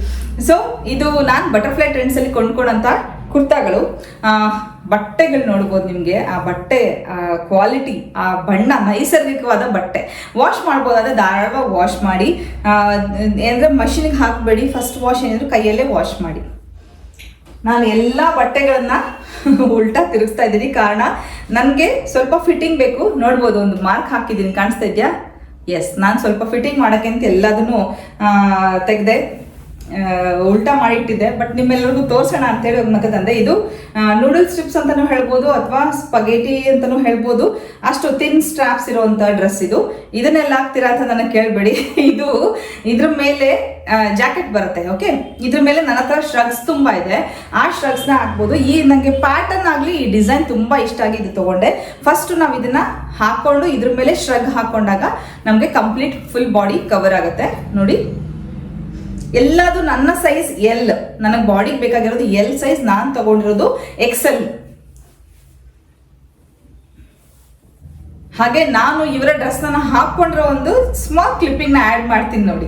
ಸೊ ಇದು ನಾನು ಬಟರ್ಫ್ಲೈ ಟ್ರೆಂಡ್ಸ್ ಅಲ್ಲಿ ಕೊಂಡ್ಕೊಂಡಂತ ಕುರ್ತಾಗಳು. ಆ, ಬಟ್ಟೆಗಳು ನೋಡ್ಬೋದು ನಿಮಗೆ. ಆ ಬಟ್ಟೆ ಆ ಕ್ವಾಲಿಟಿ ಆ ಬಣ್ಣ ನೈಸರ್ಗಿಕವಾದ ಬಟ್ಟೆ. ವಾಶ್ ಮಾಡ್ಬೋದಾದ್ರೆ ಧಾರಾಳವಾಗಿ ವಾಶ್ ಮಾಡಿ. ಏನಂದ್ರೆ ಮಷಿನ್ಗೆ ಹಾಕಬೇಡಿ. ಫಸ್ಟ್ ವಾಶ್ ಏನಿದ್ರು ಕೈಯಲ್ಲೇ ವಾಶ್ ಮಾಡಿ. ನಾನು ಎಲ್ಲ ಬಟ್ಟೆಗಳನ್ನ ಉಲ್ಟಾ ತಿರುಗಿಸ್ತಾ ಇದ್ದೀನಿ. ಕಾರಣ ನನಗೆ ಸ್ವಲ್ಪ ಫಿಟ್ಟಿಂಗ್ ಬೇಕು. ನೋಡ್ಬೋದು ಒಂದು ಮಾರ್ಕ್ ಹಾಕಿದ್ದೀನಿ. ಕಾಣಿಸ್ತಾ ಇದೆಯಾ? ಎಸ್ ನಾನು ಸ್ವಲ್ಪ ಫಿಟ್ಟಿಂಗ್ ಮಾಡೋಕ್ಕೆ ಅಂತ ಎಲ್ಲದನ್ನು ತೆಗೆದೆ. ಉಲ್ಟಾ ಮಾಡಿಟ್ಟಿದ್ದೆ ಬಟ್ ನಿಮ್ಮೆಲ್ಲರಿಗೂ ತೋರ್ಸೋಣ ಅಂತೇಳಿ ಒಂದು ತಂದೆ. ಇದು ನೂಡಲ್ಸ್ ಸ್ಟ್ರಿಪ್ಸ್ ಅಂತಲೂ ಹೇಳ್ಬೋದು ಅಥವಾ ಸ್ಪಗೇಟಿ ಅಂತಾನೂ ಹೇಳ್ಬೋದು. ಅಷ್ಟು ತಿನ್ ಸ್ಟ್ರಾಪ್ಸ್ ಇರುವಂತ ಡ್ರೆಸ್ ಇದು. ಇದನ್ನೆಲ್ಲ ಹಾಕ್ತೀರಾ ಅಂತ ನನಗೆ ಕೇಳಬೇಡಿ. ಇದು ಇದ್ರ ಮೇಲೆ ಜಾಕೆಟ್ ಬರುತ್ತೆ ಓಕೆ ಇದ್ರ ಮೇಲೆ ನನ್ನ ಹತ್ರ ಶ್ರಗ್ಸ್ ತುಂಬಾ ಇದೆ. ಆ ಶ್ರಗ್ಸ್ನ ಹಾಕ್ಬೋದು. ಈ ನನಗೆ ಪ್ಯಾಟರ್ನ್ ಆಗಲಿ ಈ ಡಿಸೈನ್ ತುಂಬಾ ಇಷ್ಟ ಆಗಿ ಇದು ತಗೊಂಡೆ. ಫಸ್ಟ್ ನಾವು ಇದನ್ನ ಹಾಕೊಂಡು ಇದ್ರ ಮೇಲೆ ಶ್ರಗ್ ಹಾಕೊಂಡಾಗ ನಮಗೆ ಕಂಪ್ಲೀಟ್ ಫುಲ್ ಬಾಡಿ ಕವರ್ ಆಗುತ್ತೆ. ನೋಡಿ. ಎಲ್ಲದು ನನ್ನ ಸೈಜ್ ಎಲ್ ನನಗೆ ಬಾಡಿಗೆ ಬೇಕಾಗಿರೋದು ಎಲ್ ಸೈಜ್ ನಾನು ತಗೊಂಡಿರೋದು ಎಕ್ಸೆಲ್ ಹಾಗೆ ನಾನು ಇವರ ಡ್ರೆಸ್ನ ಹಾಕೊಂಡಿರೋ ಒಂದು ಸ್ಮಾಲ್ ಕ್ಲಿಪ್ಪಿಂಗ್ನ ಆಡ್ ಮಾಡ್ತೀನಿ ನೋಡಿ.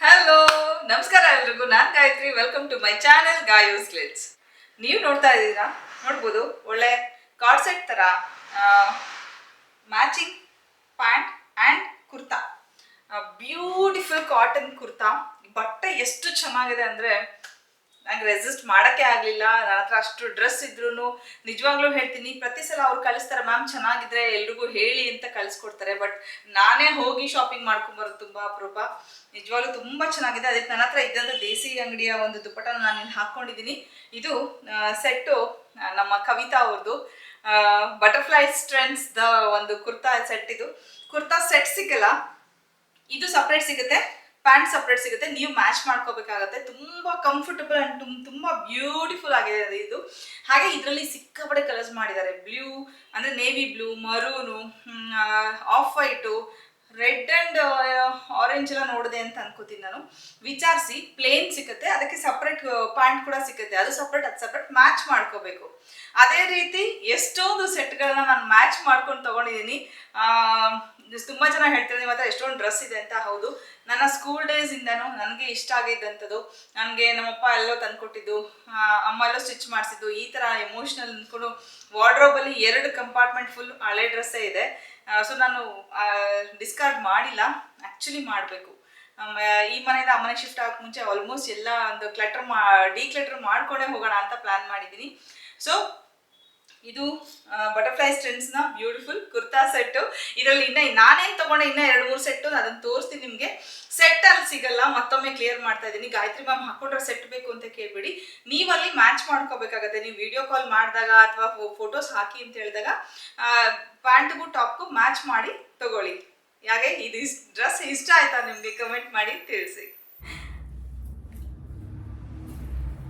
ಹಲೋ ನಮಸ್ಕಾರ ಎಲ್ರಿಗೂ. ನಾನು Gayatri. Welcome to my channel Gayu's glitz ನೀವು ನೋಡ್ತಾ ಇದ್ದೀರಾ? ನೋಡ್ಬೋದು. ಒಳ್ಳೆ ಕಾರ್ಸೆಟ್ ತರ matching pant and kurta. Beautiful cotton kurta. ಬಟ್ಟೆ ಎಷ್ಟು ಚೆನ್ನಾಗಿದೆ ಅಂದರೆ ನಂಗೆ ರೆಸಿಸ್ಟ್ ಮಾಡೋಕ್ಕೆ ಆಗಲಿಲ್ಲ. ನನ್ನ ಹತ್ರ ಅಷ್ಟು ಡ್ರೆಸ್ ಇದ್ರೂ ನಿಜವಾಗ್ಲೂ ಹೇಳ್ತೀನಿ, ಪ್ರತಿ ಸಲ ಅವ್ರು ಕಳಿಸ್ತಾರೆ, ಮ್ಯಾಮ್ ಚೆನ್ನಾಗಿದ್ರೆ ಎಲ್ರಿಗೂ ಹೇಳಿ ಅಂತ ಕಳಿಸ್ಕೊಡ್ತಾರೆ. ಬಟ್ ನಾನೇ ಹೋಗಿ ಶಾಪಿಂಗ್ ಮಾಡ್ಕೊಂಬರೋದು ತುಂಬ ಅಪರೂಪ. ನಿಜವಾಗ್ಲೂ ತುಂಬ ಚೆನ್ನಾಗಿದೆ. ಅದಕ್ಕೆ ನನ್ನ ಹತ್ರ ಇದ್ದಂಥ ದೇಸಿ ಅಂಗಡಿಯ ಒಂದು ದುಪ್ಪಟನ ನಾನು ಇಲ್ಲಿ ಹಾಕ್ಕೊಂಡಿದ್ದೀನಿ. ಇದು ಸೆಟ್ಟು ನಮ್ಮ ಕವಿತಾ ಅವ್ರದ್ದು ಬಟರ್ಫ್ಲೈ ಸ್ಟ್ರೆಂಡ್ಸ್ದ ಒಂದು ಕುರ್ತಾ ಸೆಟ್ ಇದು. ಕುರ್ತಾ ಸೆಟ್ ಸಿಗಲ್ಲ. ಇದು ಸಪ್ರೇಟ್ ಸಿಗುತ್ತೆ. ಪ್ಯಾಂಟ್ ಸಪ್ರೇಟ್ ಸಿಗುತ್ತೆ. ನೀವು ಮ್ಯಾಚ್ ಮಾಡ್ಕೋಬೇಕಾಗತ್ತೆ. ತುಂಬ ಕಂಫರ್ಟಬಲ್ ಅಂಡ್ ತುಂಬ ಬ್ಯೂಟಿಫುಲ್ ಆಗಿದೆ ಇದು. ಹಾಗೆ ಇದರಲ್ಲಿ ಸಿಕ್ಕಾಪಡೆ ಕಲರ್ಸ್ ಮಾಡಿದ್ದಾರೆ. ಬ್ಲೂ ಅಂದರೆ navy blue maroon off white red and orange ಎಲ್ಲ ನೋಡಿದೆ ಅಂತ ಅನ್ಕೋತೀನಿ ನಾನು. ವಿಚಾರಿಸಿ ಪ್ಲೇನ್ ಸಿಗುತ್ತೆ. ಅದಕ್ಕೆ ಸಪ್ರೇಟ್ ಪ್ಯಾಂಟ್ ಕೂಡ ಸಿಗುತ್ತೆ. ಅದು ಸಪ್ರೇಟ್ ಅದು ಸಪ್ರೇಟ್ ಮ್ಯಾಚ್ ಮಾಡ್ಕೋಬೇಕು. ಅದೇ ರೀತಿ ಎಷ್ಟೊಂದು ಸೆಟ್ಗಳನ್ನ ನಾನು ಮ್ಯಾಚ್ ಮಾಡ್ಕೊಂಡು ತಗೊಂಡಿದ್ದೀನಿ ತುಂಬಾ ಜನ ಹೇಳ್ತಾರೆ ನಿಮ್ಮ ಹತ್ರ ಎಷ್ಟೊಂದು ಡ್ರೆಸ್ ಇದೆ ಅಂತ. ಹೌದು. ನನ್ನ ಸ್ಕೂಲ್ ಡೇಸ್ ಡೇಸಿಂದನೂ ನನಗೆ ಇಷ್ಟ ಆಗಿದ್ದಂಥದ್ದು. ನನಗೆ ನಮ್ಮಪ್ಪ ಎಲ್ಲೋ ತಂದ್ಕೊಟ್ಟಿದ್ದು ಅಮ್ಮ ಎಲ್ಲೋ ಸ್ಟಿಚ್ ಮಾಡಿಸಿದ್ದು, ಈ ಥರ ಎಮೋಷ್ನಲ್ ಅಂದ್ಕೊಂಡು ವಾರ್ಡ್ರೋಬಲ್ಲಿ ಎರಡು ಕಂಪಾರ್ಟ್ಮೆಂಟ್ ಫುಲ್ ಹಳೆ ಡ್ರೆಸ್ಸೇ ಇದೆ. ಸೊ ನಾನು ಡಿಸ್ಕಾರ್ಡ್ ಮಾಡಿಲ್ಲ. ಆ್ಯಕ್ಚುಲಿ ಮಾಡಬೇಕು. ಈ ಮನೆಯಿಂದ ಆ ಮನೆಗೆ ಶಿಫ್ಟ್ ಆಗಕ್ಕೆ ಮುಂಚೆ ಆಲ್ಮೋಸ್ಟ್ ಎಲ್ಲ ಒಂದು ಕ್ಲಟರ್ ಮಾ ಡಿ ಕ್ಲಟರ್ ಮಾಡ್ಕೊಂಡೇ ಹೋಗೋಣ ಅಂತ ಪ್ಲ್ಯಾನ್ ಮಾಡಿದ್ದೀನಿ ಸೊ ಇದು ಬಟರ್ಫ್ಲೈ ಸ್ಟ್ರೆಂಡ್ಸ್ನ ಬ್ಯೂಟಿಫುಲ್ ಕುರ್ತಾ ಸೆಟ್ಟು ಇದರಲ್ಲಿ ಇನ್ನ ನಾನೇನು ತಗೊಂಡೆ ಇನ್ನ ಎರಡು ಮೂರು ಸೆಟ್ಟು ಅದನ್ನು ತೋರಿಸ್ತೀನಿ ನಿಮಗೆ. ಸೆಟ್ ಅಲ್ಲಿ ಸಿಗಲ್ಲ, ಮತ್ತೊಮ್ಮೆ ಕ್ಲಿಯರ್ ಮಾಡ್ತಾ ಇದ್ದೀನಿ. ಗಾಯತ್ರಿ ಮ್ಯಾಮ್ ಹಾಕೊಂಡ್ರೆ ಸೆಟ್ ಬೇಕು ಅಂತ ಕೇಳ್ಬೇಡಿ. ನೀವಲ್ಲಿ ಮ್ಯಾಚ್ ಮಾಡ್ಕೋಬೇಕಾಗತ್ತೆ. ನೀವು ವಿಡಿಯೋ ಕಾಲ್ ಮಾಡಿದಾಗ ಅಥವಾ ಫೋಟೋಸ್ ಹಾಕಿ ಅಂತ ಹೇಳಿದಾಗ ಪ್ಯಾಂಟ್ಗೂ ಟಾಪ್ಗೂ ಮ್ಯಾಚ್ ಮಾಡಿ ತಗೊಳ್ಳಿ. ಹಾಗೆ ಇದು ಡ್ರೆಸ್ ಇಷ್ಟ ಆಯ್ತಾ ನಿಮಗೆ? ಕಮೆಂಟ್ ಮಾಡಿ ತಿಳಿಸಿ.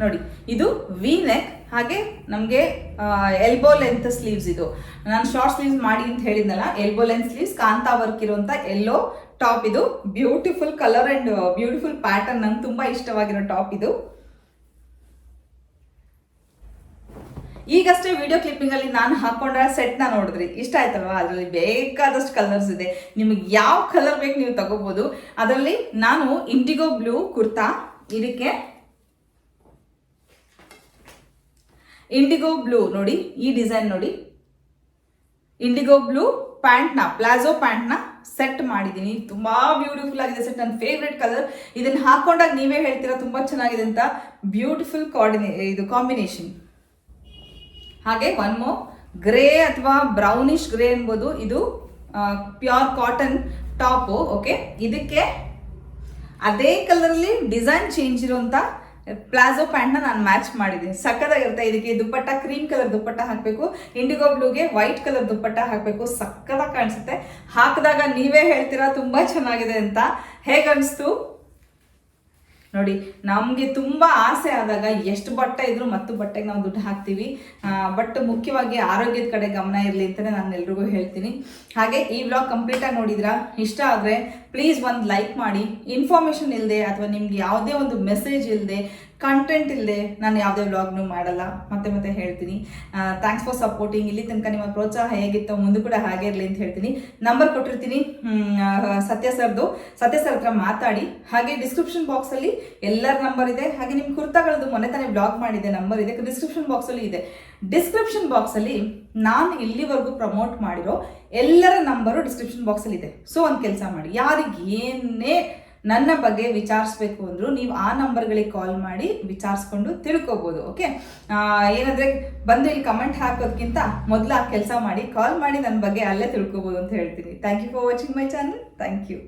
ನೋಡಿ, ಇದು ವಿ ನೆಕ್ ಹಾಗೆ ನಮಗೆ ಎಲ್ಬೋ ಲೆಂತ್ ಸ್ಲೀವ್ಸ್ ಇದು. ನಾನು ಶಾರ್ಟ್ ಸ್ಲೀವ್ಸ್ ಮಾಡಿ ಅಂತ ಹೇಳಿದ್ನಲ್ಲ elbow length sleeves kantha work ಇರುವಂತ ಎಲ್ಲೋ ಟಾಪ್ ಇದು. Beautiful colour and beautiful pattern ನಂಗೆ ತುಂಬಾ ಇಷ್ಟವಾಗಿರೋ ಟಾಪ್ ಇದು. ಈಗಷ್ಟೇ ವಿಡಿಯೋ ಕ್ಲಿಪ್ಪಿಂಗ್ ಅಲ್ಲಿ ನಾನು ಹಾಕೊಂಡ ಸೆಟ್ನ ನೋಡಿದ್ರಿ. ಇಷ್ಟ ಆಯ್ತಲ್ವಾ? ಅದರಲ್ಲಿ ಬೇಕಾದಷ್ಟು ಕಲರ್ಸ್ ಇದೆ. ನಿಮಗೆ ಯಾವ ಕಲರ್ ಬೇಕು ನೀವು ತಗೋಬಹುದು ಅದರಲ್ಲಿ ನಾನು ಇಂಡಿಗೋ ಬ್ಲೂ ಕುರ್ತಾ ಇದಕ್ಕೆ ಇಂಡಿಗೋ ಬ್ಲೂ ನೋಡಿ, ಈ ಡಿಸೈನ್ ನೋಡಿ. ಇಂಡಿಗೋ ಬ್ಲೂ ಪ್ಯಾಂಟ್ನ ಪ್ಲಾಜೋ ಪ್ಯಾಂಟ್ನ ಸೆಟ್ ಮಾಡಿದ್ದೀನಿ. ತುಂಬ ಬ್ಯೂಟಿಫುಲ್ ಆಗಿದೆ ಸೆಟ್ ನನ್ನ ಫೇವ್ರೆಟ್ ಕಲರ್ ಇದನ್ನು ಹಾಕೊಂಡಾಗ ನೀವೇ ಹೇಳ್ತೀರಾ? ತುಂಬ ಚೆನ್ನಾಗಿದೆ ಅಂತ ಬ್ಯೂಟಿಫುಲ್ ಕಾರ್ಡಿನೇ ಇದು ಕಾಂಬಿನೇಷನ್ ಹಾಗೆ ಒನ್ ಮೋ ಗ್ರೇ ಅಥವಾ ಬ್ರೌನಿಶ್ ಗ್ರೇ ಎಂಬುದು ಇದು ಪ್ಯೂರ್ ಕಾಟನ್ ಟಾಪು ಓಕೆ ಇದಕ್ಕೆ ಅದೇ ಕಲರಲ್ಲಿ ಡಿಸೈನ್ ಚೇಂಜ್ ಇರುವಂತ ಪ್ಲಾಜೋ ಪ್ಯಾಂಟ್ನ ನಾನು ಮ್ಯಾಚ್ ಮಾಡಿದ್ದೀನಿ ಸಕ್ಕದಾಗಿರುತ್ತೆ ಇದಕ್ಕೆ ದುಪ್ಪಟ್ಟ ಕ್ರೀಮ್ ಕಲರ್ ದುಪ್ಪಟ್ಟ ಹಾಕಬೇಕು. ಇಂಡಿಗೋ ಬ್ಲೂಗೆ ವೈಟ್ ಕಲರ್ ದುಪ್ಪಟ್ಟ ಹಾಕಬೇಕು. ಸಕ್ಕದಾಗಿ ಕಾಣಿಸುತ್ತೆ. ಹಾಕಿದಾಗ ನೀವೇ ಹೇಳ್ತೀರಾ, ತುಂಬ ಚೆನ್ನಾಗಿದೆ ಅಂತ. ಹೇಗನ್ನಿಸ್ತು ನೋಡಿ, ನಮಗೆ ತುಂಬ ಆಸೆ ಆದಾಗ ಎಷ್ಟು ಬಟ್ಟೆ ಇದ್ರೂ ಮತ್ತು ಬಟ್ಟೆಗೆ ನಾವು ದುಡ್ಡು ಹಾಕ್ತೀವಿ. ಬಟ್ ಮುಖ್ಯವಾಗಿ ಆರೋಗ್ಯದ ಕಡೆ ಗಮನ ಇರಲಿ ಅಂತಲೇ ನಾನು ಎಲ್ರಿಗೂ ಹೇಳ್ತೀನಿ. ಹಾಗೆ ಈ ವ್ಲಾಗ್ ಕಂಪ್ಲೀಟಾಗಿ ನೋಡಿದ್ರಾ? ಇಷ್ಟ ಆದರೆ ಪ್ಲೀಸ್ ಒಂದು ಲೈಕ್ ಮಾಡಿ. ಇನ್ಫಾರ್ಮೇಷನ್ ಇಲ್ಲದೆ ಅಥವಾ ನಿಮ್ಗೆ ಯಾವುದೇ ಒಂದು ಮೆಸೇಜ್ ಇಲ್ಲದೆ ಕಂಟೆಂಟ್ ಇಲ್ಲದೆ ನಾನು ಯಾವುದೇ ವ್ಲಾಗ್ನು ಮಾಡಲ್ಲ. ಮತ್ತೆ ಮತ್ತೆ ಹೇಳ್ತೀನಿ. ಥ್ಯಾಂಕ್ಸ್ ಫಾರ್ ಸಪೋರ್ಟಿಂಗ್ ಇಲ್ಲಿ ತನಕ ನಿಮ್ಮ ಪ್ರೋತ್ಸಾಹ ಹೇಗಿತ್ತೋ ಮುಂದೆ ಕೂಡ ಹಾಗೆ ಇರಲಿ ಅಂತ ಹೇಳ್ತೀನಿ. ನಂಬರ್ ಕೊಟ್ಟಿರ್ತೀನಿ. ಸತ್ಯ ಸರ್ದು. ಸತ್ಯ ಸರ್ ಹತ್ರ ಮಾತಾಡಿ. ಹಾಗೆ ಡಿಸ್ಕ್ರಿಪ್ಷನ್ ಬಾಕ್ಸಲ್ಲಿ ಎಲ್ಲರ ನಂಬರ್ ಇದೆ. ಹಾಗೆ ನಿಮ್ಮ ಕುರ್ತಾಗಳದು ಮೊನ್ನೆ ತಾನೇ ಬ್ಲಾಗ್ ಮಾಡಿದೆ ನಂಬರ್ ಇದೆ. ಡಿಸ್ಕ್ರಿಪ್ಷನ್ ಬಾಕ್ಸಲ್ಲಿ ಇದೆ. ಡಿಸ್ಕ್ರಿಪ್ಷನ್ ಬಾಕ್ಸಲ್ಲಿ ನಾನು ಇಲ್ಲಿವರೆಗೂ ಪ್ರಮೋಟ್ ಮಾಡಿರೋ ಎಲ್ಲರ ನಂಬರು ಡಿಸ್ಕ್ರಿಪ್ಷನ್ ಬಾಕ್ಸಲ್ಲಿ ಇದೆ. ಸೊ ಒಂದು ಕೆಲಸ ಮಾಡಿ. ಯಾರಿಗೆ ಏನೇ ನನ್ನ ಬಗ್ಗೆ ವಿಚಾರಿಸ್ಬೇಕು ಅಂದ್ರು ನೀವು ಆ ನಂಬರ್ಗಳಿಗೆ ಕಾಲ್ ಮಾಡಿ ವಿಚಾರಿಸ್ಕೊಂಡು ತಿಳ್ಕೊಬೋದು ಓಕೆ ಏನಂದ್ರೆ ಬಂದು ಇಲ್ಲಿ ಕಮೆಂಟ್ ಹಾಕೋದ್ಕಿಂತ ಮೊದಲು ಆ ಕೆಲಸ ಮಾಡಿ ಕಾಲ್ ಮಾಡಿ ನನ್ನ ಬಗ್ಗೆ ಅಲ್ಲೇ ತಿಳ್ಕೊಬೋದು ಅಂತ ಹೇಳ್ತೀನಿ. Thank you for watching my channel thank you